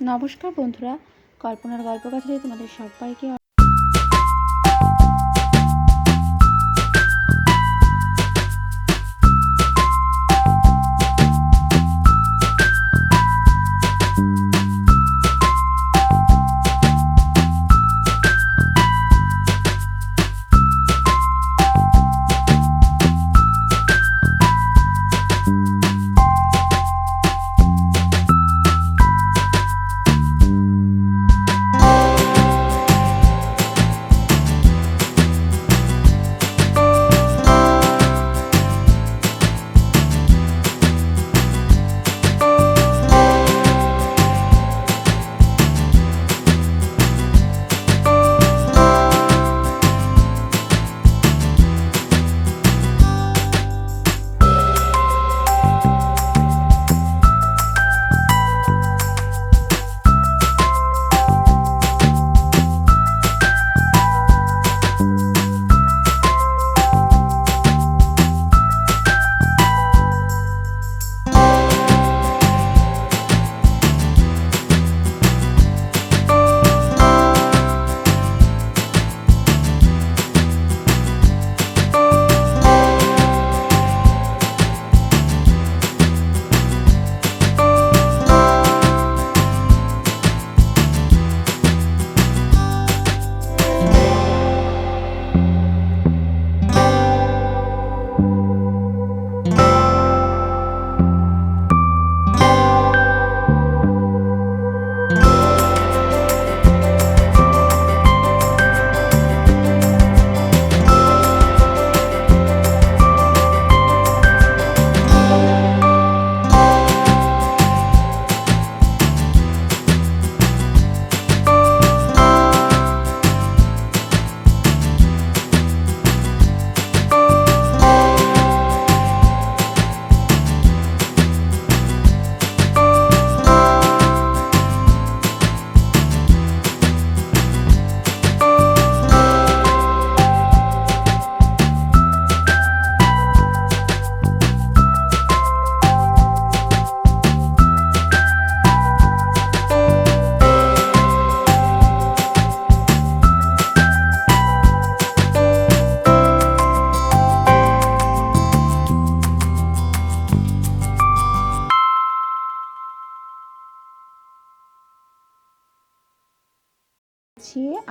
নমস্কার বন্ধুরা কল্পনার গল্প কথাতে তোমাদের সবাইকে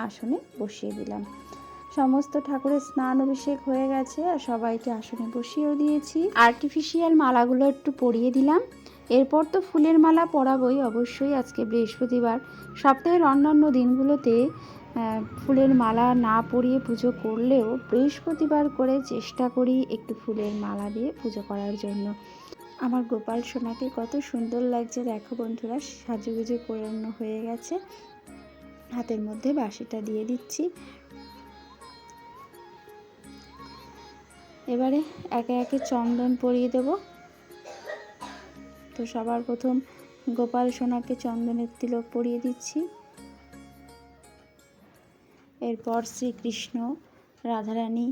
আসনে বসিয়ে দিলাম। সমস্ত ঠাকুরের স্নান অভিষেক হয়ে গেছে আর সবাইকে আসনে বসিয়েও দিয়েছি। আর্টিফিশিয়াল মালাগুলো একটু পরিয়ে দিলাম। এরপর তো ফুলের মালা পরাবই অবশ্যই আজকে বৃহস্পতিবার। সপ্তাহের অন্যান্য দিনগুলোতে ফুলের মালা না পরিয়ে পুজো করলেও বৃহস্পতিবার করে চেষ্টা করি একটু ফুলের মালা দিয়ে পুজো করার জন্য। আমার গোপাল সোনাকে কত সুন্দর লাগছে, দেখো বন্ধুরা, সাজুগুজু করানো হয়ে গেছে। হাতের মধ্যে বাঁশিটা দিয়ে দিচ্ছি। এবারে একে একে চন্দন পরিয়ে দেব। তো সবার প্রথম গোপাল সোনাকে চন্দনের তিলক পরিয়ে দিচ্ছি। এরপর শ্রীকৃষ্ণ, রাধারানী,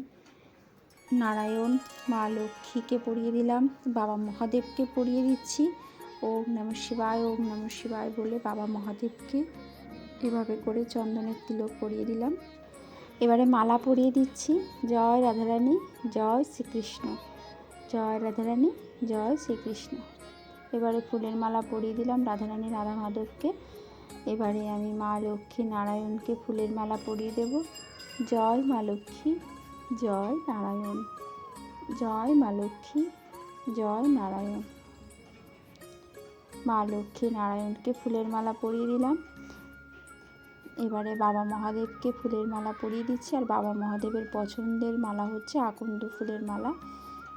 নারায়ণ, মা লক্ষ্মীকে পরিয়ে দিলাম। বাবা মহাদেবকে পরিয়ে দিচ্ছি। ওম নম শিবায়, ওম নম শিবায় বলে বাবা মহাদেবকে এভাবে করে চন্দনের তিলক পরিয়ে দিলাম। এবারে মালা পরিয়ে দিচ্ছি। জয় রাধারানী, জয় শ্রীকৃষ্ণ। জয় রাধারানী, জয় শ্রীকৃষ্ণ। এবারে ফুলের মালা পরিয়ে দিলাম রাধারানী রাধা মাধবকে। এবারে আমি মা লক্ষ্মী নারায়ণকে ফুলের মালা পরিয়ে দেব। জয় মা লক্ষ্মী, জয় নারায়ণ। জয় মা লক্ষ্মী, জয় নারায়ণ। মা লক্ষ্মী নারায়ণকে ফুলের মালা পরিয়ে দিলাম। এবারে বাবা মহাদেবকে ফুলের মালা পরিয়ে দিচ্ছি আর বাবা মহাদেবের পছন্দের মালা হচ্ছে আকন্দ ফুলের মালা।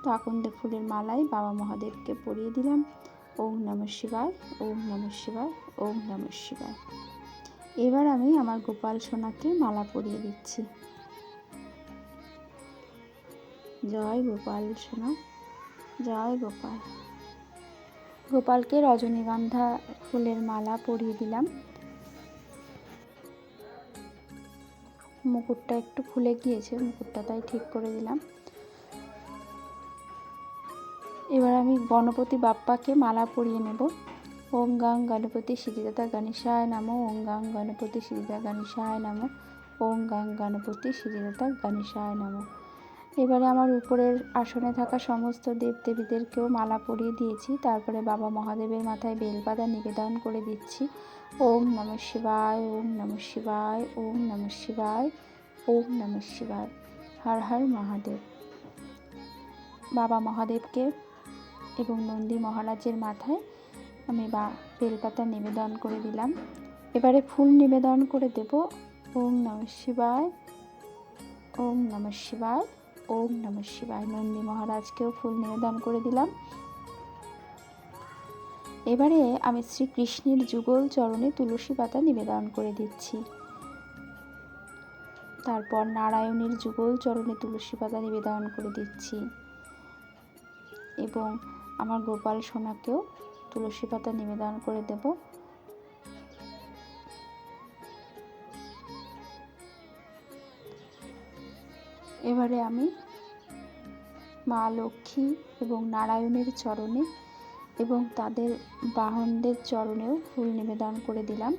তো আকন্দ ফুলের মালাই বাবা মহাদেবকে পরিয়ে দিলাম। ওম নম শিবায়, ওম নম শিবায়, ওম নম শিবায়। এবার আমি আমার গোপাল সোনাকে মালা পরিয়ে দিচ্ছি। জয় গোপাল সোনা, জয় গোপাল। গোপালকে রজনীগন্ধা ফুলের মালা পরিয়ে দিলাম। মুকুটটা একটু খুলে গিয়েছে, মুকুটটা তাই ঠিক করে দিলাম। এবার আমি গণপতি বাপ্পাকে মালা পরিয়ে নেব। ওম গাং গণপতি সিদ্ধিদাতা গণেশায় নামো, ওম গাং গণপতি সিদ্ধিদাতা গণেশায় নামো, ওম গাং গণপতি সিদ্ধিদাতা গণেশায় নামো। এবারে আমার উপরের আসনে থাকা সমস্ত দেবদেবীদেরকেও মালা পরিয়ে দিয়েছি। তারপরে বাবা মহাদেবের মাথায় বেলপাতা নিবেদন করে দিচ্ছি। ওম নম শিবায়, ওম নম শিবায়, ওম নম শিবায়, ওম নম শিবায়। হর হর মহাদেব। বাবা মহাদেবকে এবং নন্দী মহারাজের মাথায় আমি বা বেলপাতা নিবেদন করে দিলাম। এবারে ফুল নিবেদন করে দেব। ওম নম শিবায়, ওম নম শিবায় ওম নম শিবায় নন্দী। মহারাজকেও ফুল নিবেদন করে দিলাম। এবারে আমি শ্রীকৃষ্ণের যুগল চরণে তুলসী পাতা নিবেদন করে দিচ্ছি। তারপর নারায়ণের যুগল চরণে তুলসী পাতা নিবেদন করে দিচ্ছি। এবং আমার গোপাল সোনাকেও তুলসী পাতা নিবেদন করে দেব। এবারে আমি মা লক্ষ্মী এবং নারায়ণের চরণে এবং তাদের বাহনদের চরণেও ফুল নিবেদন করে দিলাম।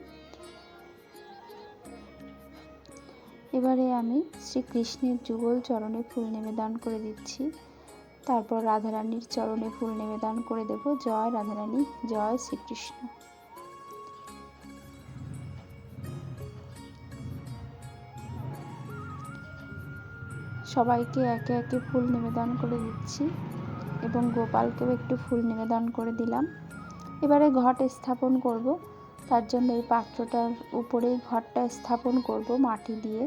এবারে আমি শ্রীকৃষ্ণের যুগল চরণে ফুল নিবেদন করে দিচ্ছি। তারপর রাধারানীর চরণে ফুল নিবেদন করে দেব। জয় রাধারানী, জয় শ্রীকৃষ্ণ। সবাইকে একে একে ফুল নিবেদন করে দিচ্ছি এবং গোপালকেও একটু ফুল নিবেদন করে দিলাম। এবারে ঘট স্থাপন করব। তার জন্য এই পাত্রটার উপরেই ঘরটা স্থাপন করব মাটি দিয়ে।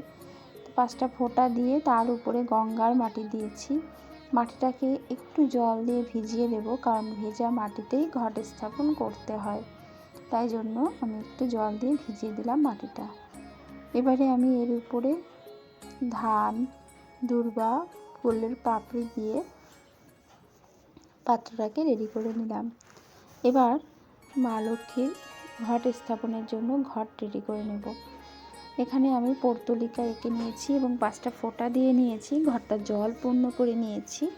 পাঁচটা ফোঁটা দিয়ে তার উপরে গঙ্গার মাটি দিয়েছি। মাটিটাকে একটু জল দিয়ে ভিজিয়ে দেব কারণ ভেজা মাটিতেই ঘট স্থাপন করতে হয়। তাই জন্য আমি একটু জল দিয়ে ভিজিয়ে দিলাম মাটিটা। এবারে আমি এর উপরে ধান দুর্বা ফুলের পাপড়ি দিয়ে পাত্রটাকে রেডি করে নিলাম। এবার মা লক্ষ্মীর ঘট স্থাপনের জন্য ঘট রেডি করে নেব। এখানে আমি পর্তলিকা এঁকে নিয়েছি এবং পাঁচটা ফোঁটা দিয়ে নিয়েছি, ঘরটা জল পূর্ণ করে নিয়েছি।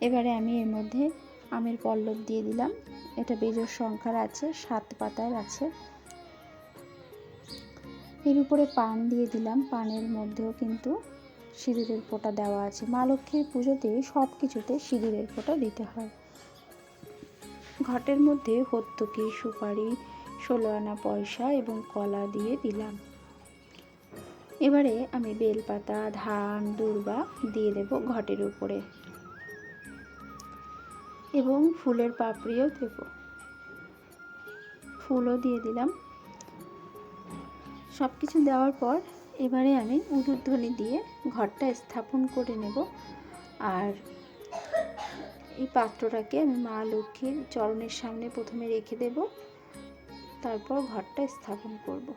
এবারে আমি এর মধ্যে আমের পল্লব দিয়ে দিলাম। এটা বেজোর সংখ্যার আছে, সাত পাতার আছে। এর উপরে পান দিয়ে দিলাম। পানের মধ্যেও কিন্তু সিঁদুরের ফোঁটা দেওয়া আছে। মা লক্ষ্মীর পুজোতে সব কিছুতে সিঁদুরের ফোঁটা দিতে হয়। ঘটের মধ্যে হত্যকি সুপারি, ষোলো আনা পয়সা এবং কলা দিয়ে দিলাম। এবারে আমি বেলপাতা, ধান, দুর্বা দিয়ে দেব ঘটের উপরে। এবং ফুলের পাপড়িও দেব। ফুলও দিয়ে দিলাম। সব কিছু দেওয়ার পর এবারে আমি উলুধ্বনি দিয়ে ঘরটা স্থাপন করে নেব। আর এই পাত্রটাকে আমি মা লক্ষ্মীর চরণের সামনে প্রথমে রেখে দেব। তারপর ঘরটা স্থাপন করব।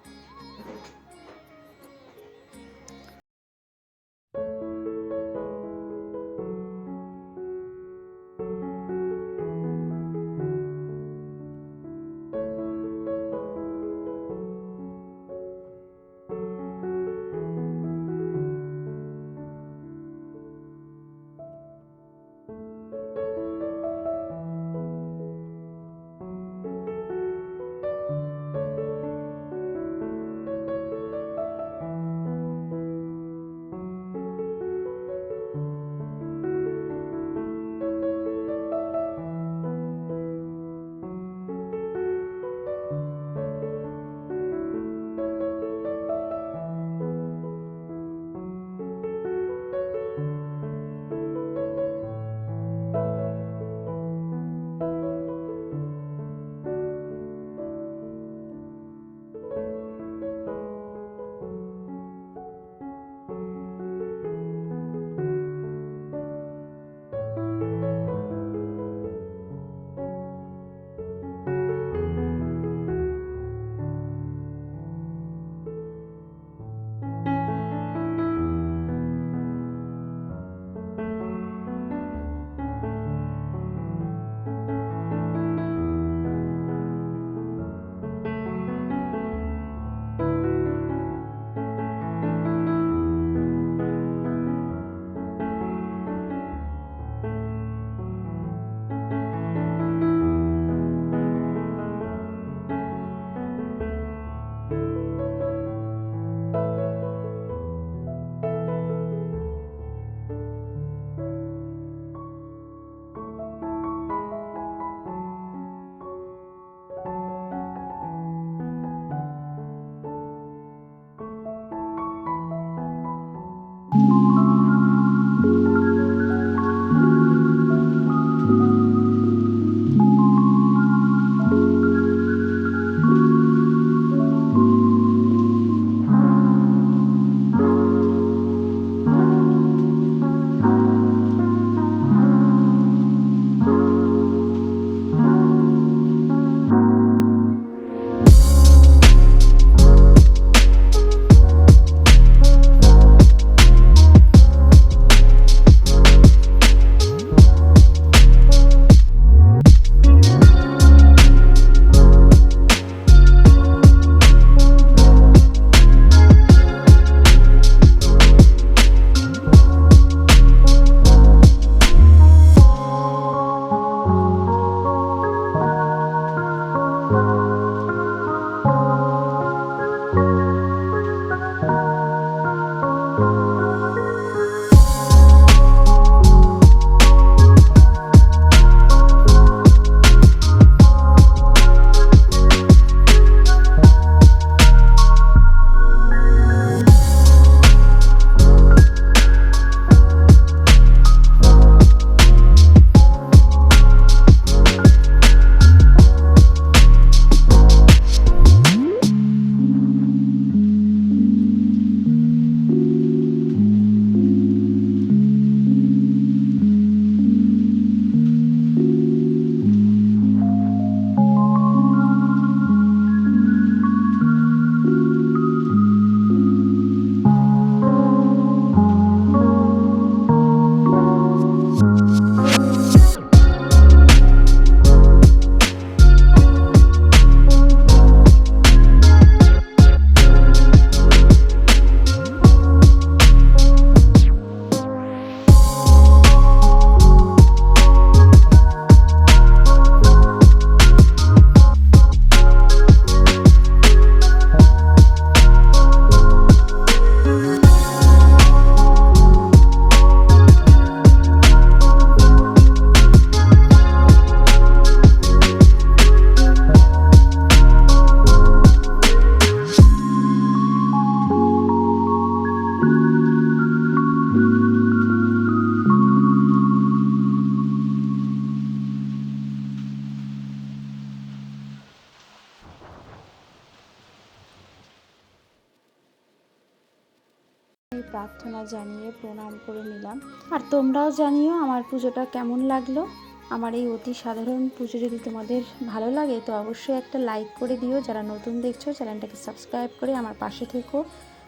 প্রার্থনা জানিয়ে প্রণাম করে নিলাম। আর তোমরাও জানিও আমার পুজোটা কেমন লাগল। আমার এই অতি সাধারণ পুজো যদি তোমাদের ভালো লাগে, তো অবশ্যই একটা লাইক করে দিও। যারা নতুন দেখছ, চ্যানেলটাকে সাবস্ক্রাইব করে আমার পাশে থেকো।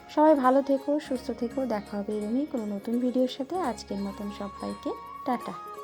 সবাই ভালো থেকো, সুস্থ থেকো। দেখা হবে এরমই কোনো নতুন ভিডিওর সাথে। আজকের মতন সবাইকে, টাটা।